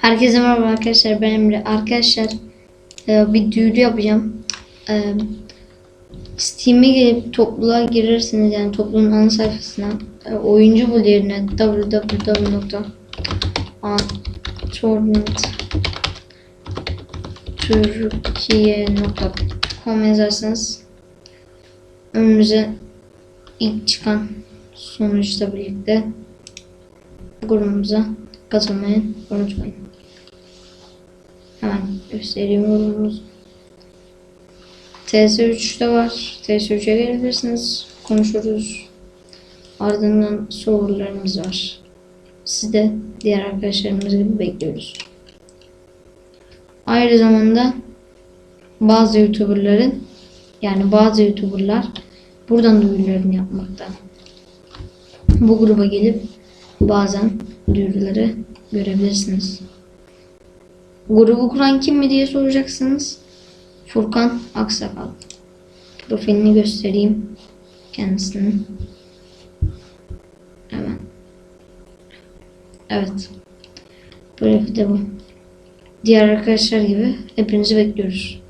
Herkese merhaba arkadaşlar ben Emre. Arkadaşlar e, bir duyuru yapacağım. E, Steam'e gelip topluluğa girersiniz yani topluluğun ana sayfasına e, oyuncu bul yerine www.torrent.türkiye.com yazarsanız önünüze ilk çıkan sonuçla birlikte grubumuza katılmayı unutmayın. Hemen göstereyim grubumuzu. TS3'te var. TS3'e gelebilirsiniz. Konuşuruz. Ardından sorularımız var. Siz de diğer arkadaşlarımız gibi bekliyoruz. Aynı zamanda bazı YouTuber'ların yani bazı YouTuber'lar buradan duyurularını yapmakta. Bu gruba gelip bazen duyuruları görebilirsiniz. Grubu kuran kim mi diye soracaksınız. Furkan Aksakal. Profilini göstereyim kendisinin. Hemen. Evet. Profil de bu. Diğer arkadaşlar gibi hepinizi bekliyoruz.